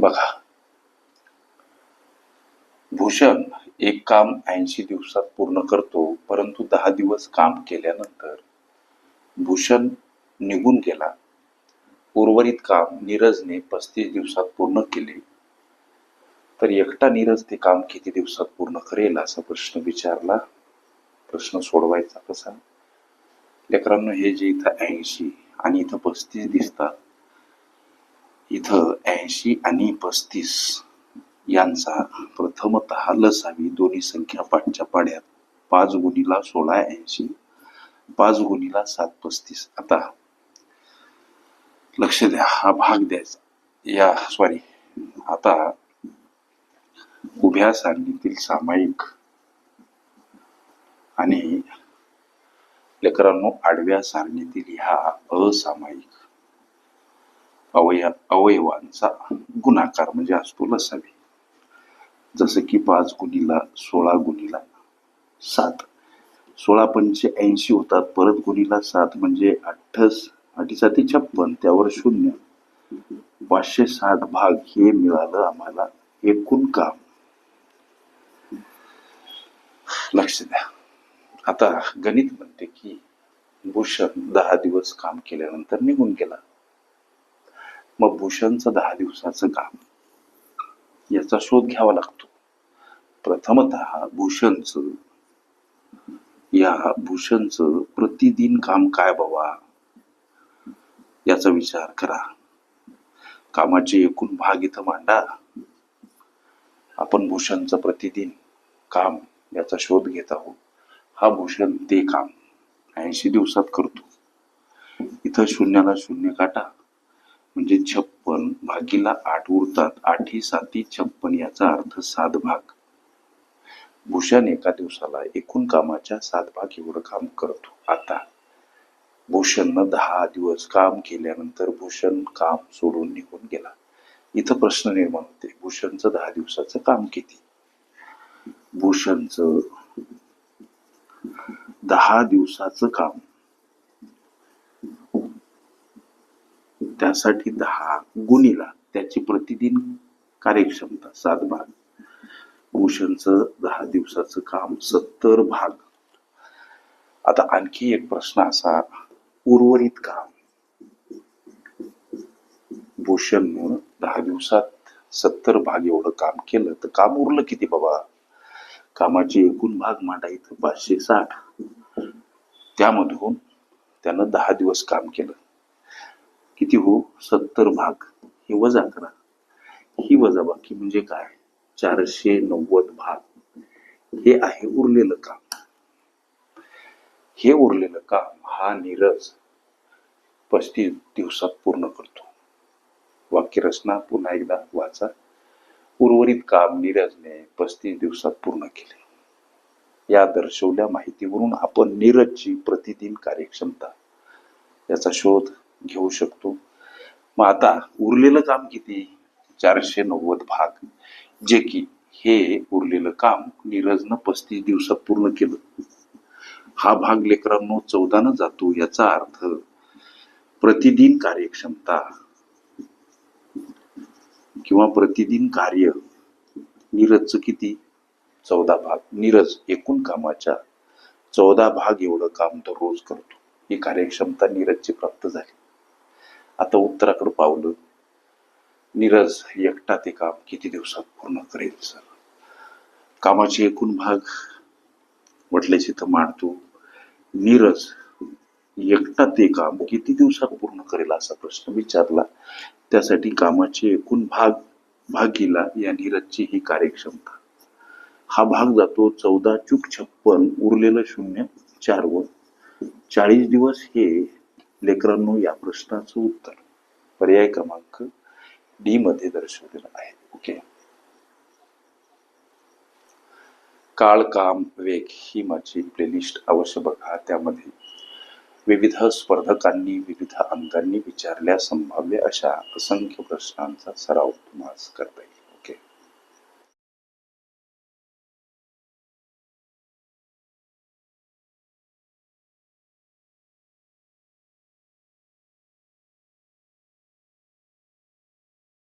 बघा. भूषण एक काम ऐंशी दिवसात पूर्ण करतो परंतु दहा दिवस काम केल्यानंतर भूषण निघून गेला. उर्वरित काम नीरजने पस्तीस दिवसात पूर्ण केले. तर एकटा नीरज ते काम किती दिवसात पूर्ण करेल असा प्रश्न विचारला? प्रश्न सोडवायचा कसा? लेकरांनो हे जे इथं ऐंशी आणि इथं पस्तीस दिसतात इथं ऐंशी आणि पस्तीस यांचा प्रथमत लसावी दोन्ही संख्या पाठच्या पाड्यात. पाच गुणीला सोळा ऐंशी पाच गुणीला सात पस्तीस. आता लक्ष द्या हा भाग द्यायचा. या सॉरी आता उभ्या सारणीतील सामायिक आणि लेकरांनो आडव्या सारणीतील ह्या असामायिक अवय अवयवांचा गुणाकार म्हणजे असतो लसावी. जसं की पाच गुणीला सोळा गुणीला सात. सोळा पंचे ऐंशी होतात परत गुणीला सात म्हणजे अठ्ठस अठीसाठी छप्पन त्यावर शून्य. पाचशे साठ भाग हे मिळालं आम्हाला एकूण काम. लक्ष द्या. आता गणित म्हणते की भूषण दहा दिवस काम केल्यानंतर निघून गेला. मग भूषणचं दहा दिवसाचं काम. याचा शोध घ्यावा लागतो. प्रथमत भूषणचं या भूषणचं प्रतिदिन काम काय बाबा? याचा विचार करा. कामाचे एकूण भाग इथं मांडा. आपण भूषणचं प्रतिदिन काम याचा शोध घेत आहोत. हा भूषण ते काम ऐंशी दिवसात करतो. इथं शून्याला शून्य काटा. म्हणजे छप्पन भागीला आठ उरतात. आठी साती छप्पन याचा अर्थ सात भाग. भूषण एका दिवसाला एकूण कामाच्या सात भाग एवढं काम करतो आता भूषणनं दहा दिवस काम केल्यानंतर भूषण काम सोडून निघून गेला. इथं प्रश्न निर्माण होते. भूषणचं दहा दिवसाचं काम किती? भूषणचं दहा दिवसाचं काम त्यासाठी दहा गुणीला त्याची प्रतिदिन कार्यक्षमता सात भाग. भूषणचं दहा दिवसाचं काम सत्तर भाग. आता आणखी एक प्रश्न असा उर्वरित काम. भूषण दहा दिवसात सत्तर भाग एवढं काम केलं तर काम उरलं किती बाबा? कामाचे एकूण भाग मांडा इथं पाचशे साठ. त्यामधून त्यानं दहा दिवस काम केलं. किती हो? सत्तर भाग. हे वजा करा. ही वजा बाकी म्हणजे काय? चारशे नव्वद भाग. हे आहे उरलेलं काम. हे उरलेलं काम हा नीरज पस्तीस दिवसात पूर्ण करतो. वाक्यरचना पुन्हा एकदा वाचा. उर्वरित काम नीरजने पस्तीस दिवसात पूर्ण केले. या दर्शवल्या माहितीवरून आपण नीरजची प्रतिदिन कार्यक्षमता याचा शोध घेऊ शकतो. मग आता उरलेलं काम किती? चारशे नव्वद भाग. जे की हे उरलेलं काम नीरजनं पस्तीस दिवसात पूर्ण केलं. हा भाग लेकरांनो चौदानं जातो याचा अर्थ प्रतिदिन कार्यक्षमता किंवा प्रतिदिन कार्य नीरजचं किती? चौदा भाग. नीरज एकूण कामाच्या चौदा भाग एवढं काम दररोज करतो. ही कार्यक्षमता नीरजची प्राप्त झाली. आता उत्तराकडे पावलं. नीरज एकटा ते काम किती दिवसात पूर्ण करेल सर? कामाचे एकूण भाग म्हटल्याच तर मांडतो. नीरज एकटा ते काम किती दिवसात पूर्ण करेल असा प्रश्न विचारला. त्यासाठी कामाचे एकूण भाग भागीला या नीरजची ही कार्यक्षमता. हा भाग जातो चौदा चूक छप्पन उरलेलं शून्य चार व चाळीस दिवस हे लेकरांनो या प्रश्नाचं उत्तर पर्याय क्रमांक डी मध्ये दर्शवलेलं आहे. ओके. काळ काम वेग ही माझी प्लेलिस्ट अवश्य बघा. त्यामध्ये विविध स्पर्धकांनी विविध अंगांनी विचारल्या संभाव्य अशा असंख्य प्रश्नांचा सराव तुम्हाला करता येईल.